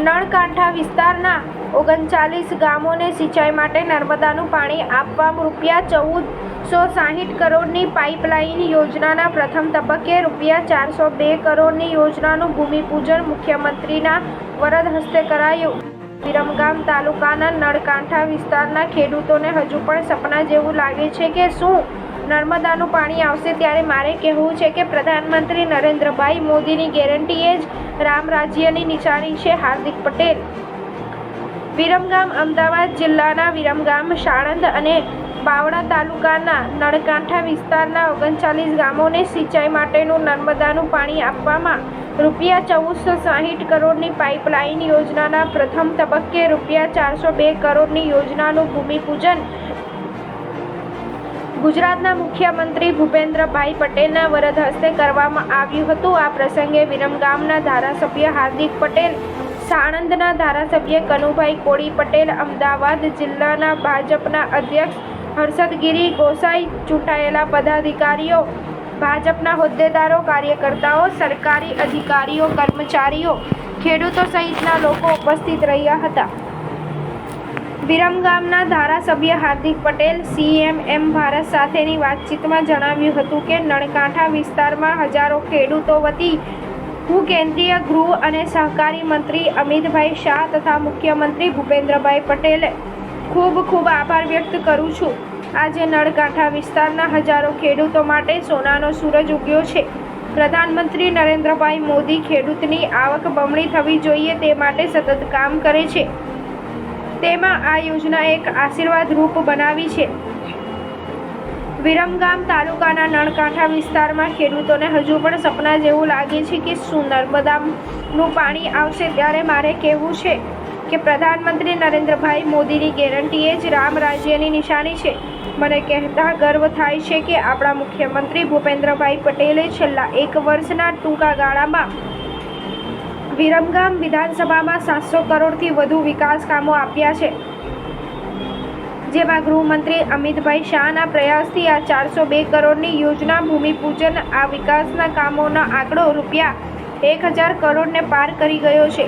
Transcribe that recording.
નળકાંઠા વિસ્તારના ઓગણચાલીસ ગામોને સિંચાઈ માટે નર્મદાનું પાણી આપવા રૂપિયા ચૌદસો સાહીઠ કરોડની પાઇપલાઇન યોજનાના પ્રથમ તબક્કે રૂપિયા ચારસો બે કરોડની યોજનાનું ભૂમિપૂજન મુખ્યમંત્રીના વરદ હસ્તે કરાયું. વિરમગામ તાલુકાના નળકાંઠા વિસ્તારના ખેડૂતોને હજુ પણ સપના જેવું લાગે છે કે શું નર્મદાનું પાણી આવશે ત્યારે મારે કહેવું છે કે પ્રધાનમંત્રી નરેન્દ્રભાઈ મોદીની ગેરંટી એ જ રામ રાજ્યની નિશાની છે હાર્દિક પટેલ. વિરમગામ અમદાવાદ જિલ્લાના વિરમગામ, સાણંદ અને બાવળા તાલુકાના નળકાંઠા વિસ્તારના ઓગણચાલીસ ગામોને સિંચાઈ માટેનું નર્મદાનું પાણી આપવામાં રૂપિયા ચૌદસો સાહીઠ કરોડની પાઇપલાઇન યોજનાના પ્રથમ તબક્કે રૂપિયા ચારસો બે કરોડની યોજનાનું ભૂમિપૂજન ગુજરાતના મુખ્યમંત્રી ભૂપેન્દ્રભાઈ પટેલના વરદ હસ્તે કરવામાં આવ્યું હતું. આ પ્રસંગે વિરમગામના ધારાસભ્ય હાર્દિક પટેલ, સાણંદના ધારાસભ્ય કનુભાઈ કોળી પટેલ, અમદાવાદ જિલ્લાના ભાજપના અધ્યક્ષ હર્ષદગીરી ગોસાઈ, ચૂંટાયેલા પદાધિકારીઓ, ભાજપના હોદ્દેદારો, કાર્યકર્તાઓ, સરકારી અધિકારીઓ, કર્મચારીઓ, ખેડૂતો સહિતના લોકો ઉપસ્થિત રહ્યા હતા. વિરમગામના ધારાસભ્ય હાર્દિક પટેલ સીએમએમ ભારત સાથેની વાતચીતમાં જણાવ્યું હતું કે નળકાંઠા વિસ્તારમાં હજારો ખેડૂતો વતી હું કેન્દ્રીય ગૃહ અને સહકારી મંત્રી અમિતભાઈ શાહ તથા મુખ્યમંત્રી ભૂપેન્દ્રભાઈ પટેલે ખૂબ ખૂબ આભાર વ્યક્ત કરું છું. આજે નળકાંઠા વિસ્તારના હજારો ખેડૂતો માટે સોનાનો સૂરજ ઉગ્યો છે. પ્રધાનમંત્રી નરેન્દ્રભાઈ મોદી ખેડૂતની આવક બમણી થવી જોઈએ તે માટે સતત કામ કરે છે. તેમાં આ યોજના એક આશીર્વાદ રૂપ બનાવી છે. વિરમગામ તાલુકાના નળકાંઠા વિસ્તારમાં ખેડૂતોને હજુ પણ સપના જેવું લાગે છે કે શું નર્મદાનું પાણી આવશે ત્યારે મારે કહેવું છે કે પ્રધાનમંત્રી નરેન્દ્રભાઈ મોદીની ગેરંટી એ જ રામ રાજ્યની નિશાની છે. મને કહેતા ગર્વ થાય છે કે આપણા મુખ્યમંત્રી ભૂપેન્દ્રભાઈ પટેલે છેલ્લા એક વર્ષના ટૂંકા ગાળામાં વિરમગામ વિધાનસભામાં સાતસો કરોડથી વધુ વિકાસ કામો આપ્યા છે. જેમાં ગૃહમંત્રી અમિતભાઈ શાહના પ્રયાસથી આ ચારસો બે કરોડની યોજના ભૂમિપૂજન, આ વિકાસના કામોનો આંકડો રૂપિયા એક હજાર કરોડને પાર કરી ગયો છે.